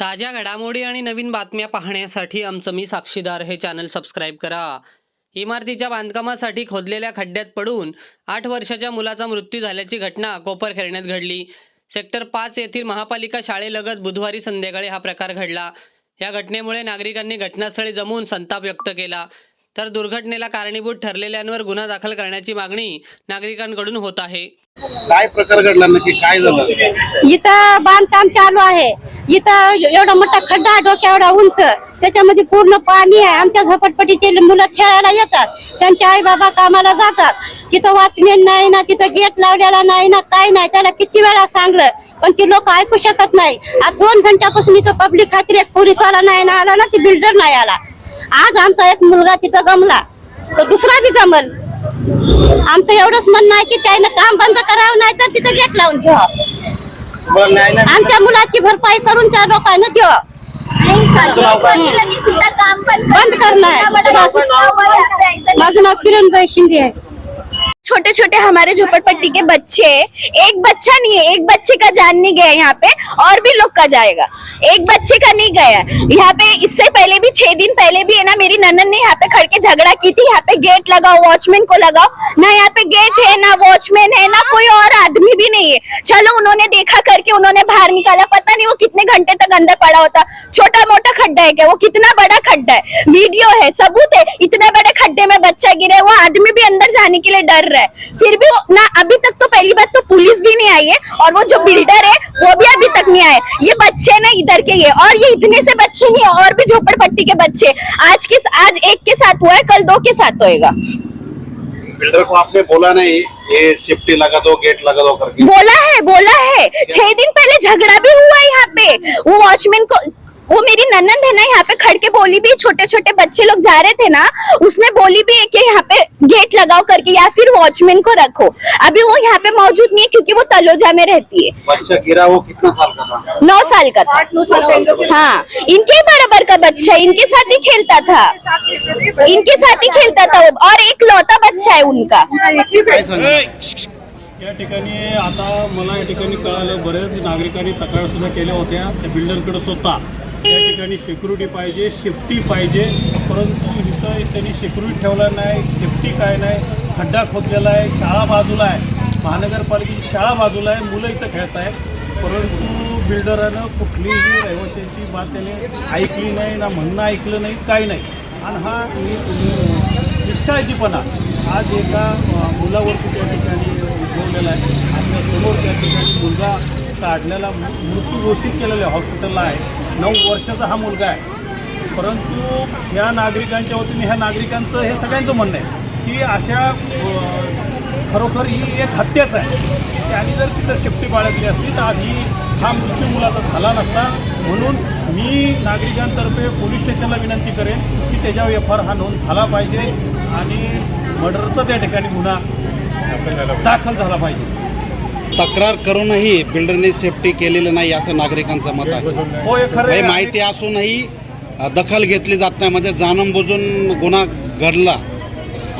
ताज्या घडामोडी आणि नवीन बातम्या पाहण्यासाठी आमचं मी साक्षीदार हे चॅनल सबस्क्राईब करा. इमारतीच्या बांधकामासाठी खोदलेल्या खड्ड्यात पडून आठ वर्षाच्या मुलाचा मृत्यू झाल्याची घटना कोपरखेरण्यात घडली. सेक्टर पाच येथील महापालिका शाळेलगत बुधवारी संध्याकाळी हा प्रकार घडला. या घटनेमुळे नागरिकांनी घटनास्थळी जमून संताप व्यक्त केला. तर दुर्घटनेला कारणीभूत ठरलेल्यांवर गुन्हा दाखल करण्याची मागणी नागरिकांकडून होत आहे. काय प्रकार घडला नक्की? काय झालं? इथं बांधकाम चालू आहे. इथं एवढा मोठा खड्डा डोक्या एवढा उंच. त्याच्यामध्ये पूर्ण पाणी आहे. आमच्या झोपडपट्टीचे मुलं खेळायला येतात. त्यांचे आई बाबा कामाला जातात. तिथं वाचमेन नाही ना तिथं गेट लावलेला नाही ना काय नाही. त्याला किती वेळा सांगलं पण ती लोक ऐकू शकत नाही. आज दोन घंट्यापासून इथं पब्लिक खात्री एक पोलीसवाला नाही ना आला ना ती बिल्डर नाही आला. आज आमचा एक मुलगा तिथं गमला. तर दुसरा बी गमल. आमचं एवढंच म्हणणं आहे की त्यानं काम बंद करावं नाही तर तिथं गेट लावून घ्यावं आमच्या मुलाची भरपाई करून त्या लोकांना द्यावं बंद करणार. बस. माझं नाव किरणबाई शिंदे आहे. छोटे छोटे हमारे झोपड़पट्टी के बच्चे। एक बच्चा नहीं है, एक बच्चे का जान नहीं गया यहाँ पे, और भी लोग का जाएगा। एक बच्चे का नहीं गया। यहाँ पे इससे पहले भी, छह दिन पहले भी है ना, मेरी ननन ने यहाँ पे खड़ के झगड़ा की थी। यहाँ पे गेट लगाओ, वॉचमैन को लगाओ। ना यहाँ पे गेट है, ना वॉचमैन है, ना कोई और आदमी भी नहीं है। चलो, उन्होंने देखा करके उन्होंने बाहर निकाला। पता नहीं वो कितने घंटे तक अंदर पड़ा होता। छोटा मोटा खड्डा है क्या? वो कितना बड़ा खड्डा है? वीडियो है, सबूत है, इतना बड़े खड्डे गिरे वो आदमी भी अंदर जाने के लिए डर रहा है। फिर भी ना अभी तक तो पहली बात तो पुलिस भी नहीं आई है और वो जो बिल्डर है वो भी अभी तक नहीं आए ये बच्चे ना इधर के ये और ये इतने से बच्चे नहीं और भी झोपड़पट्टी के बच्चे। आज के आज एक के साथ हुआ है कल दो के साथ होएगा। बिल्डर को आपने बोला नहीं ये सेफ्टी लगा दो गेट लगा दो करके। बोला है बोला है। छह दिन पहले झगड़ा भी हुआ यहाँ पे। वो वॉचमैन को वो मेरी ननंद है ना यहाँ पे खड़ के बोली भी छोटे छोटे बच्चे लोग जा रहे थे ना उसने बोली भी है कि यहाँ पे गेट लगाओ करके या फिर वॉचमैन को रखो। अभी वो यहाँ पे मौजूद नहीं है क्योंकि वो तलोजा में रहती है। बच्चा गिरा वो कितना साल का था? नौ साल का था। हाँ। इनके बराबर का बच्चा है इनके साथ ही खेलता था। इनके साथ ही खेलता था वो और एक लौता बच्चा है उनका। या ठिकाणी आता मला या ठिकाणी कळालं बरेच नागरिकांनी तक्रार सुद्धा केल्या होत्या. त्या बिल्डरकडे स्वतः या ठिकाणी सिक्युरिटी पाहिजे सेफ्टी पाहिजे. परंतु इथं त्यांनी सिक्युरिटी ठेवला नाही. सेफ्टी काय नाही? खड्डा खोदलेला आहे शाळा बाजूला आहे. महानगरपालिकेची शाळा बाजूला आहे मुलं इथं खेळत आहेत. परंतु बिल्डरानं कुठलीही रहिवाशांची बात त्याने ऐकली नाही ना म्हणणं ऐकलं नाही काही नाही. आणि हा निष्काळजीपणा आज एका मुलावरती त्या ठिकाणी उद्भवलेला आहे. आपल्यासमोर त्या ठिकाणी मुलगा काढलेला मृत्यू घोषित केलेला आहे हॉस्पिटलला आहे. नऊ वर्षाचा हा मुलगा आहे. परंतु ह्या नागरिकांच्या वतीने ह्या नागरिकांचं हे सगळ्यांचं म्हणणं आहे की अशा खरोखर ही एक हत्याच आहे. त्याने जर तिथं सेफ्टी बाळगली असती तर आज ही हा मृत्यू मुलाचा झाला नसता. म्हणून मी नागरिकांतर्फे पोलीस स्टेशनला विनंती करेन की त्याच्यावर एफ आर हा नोंद झाला पाहिजे आणि मर्डरचा त्या ठिकाणी गुन्हा दाखल झाला पाहिजे. तक्रार करूनही बिल्डरने सेफ्टी केलेलं नाही असं नागरिकांचं मत आहे. माहिती असूनही दखल घेतली जात नाही म्हणजे जाणून बुजून गुन्हा घडला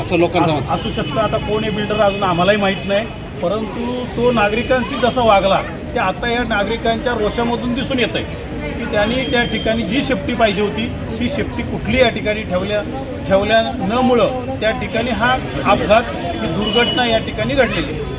असं लोकांचं मत असू शकतं आता कोण बिल्डर अजून आम्हालाही माहीत नाही. परंतु तो नागरिकांशी जसा वागला ते आता या नागरिकांच्या रोषामधून दिसून येत आहे की त्यांनी त्या ठिकाणी जी सेफ्टी पाहिजे होती ती सेफ्टी कुठली या ठिकाणी ठेवल्या ठेवल्या न मुळं त्या ठिकाणी हा अपघात ही दुर्घटना या ठिकाणी घडलेली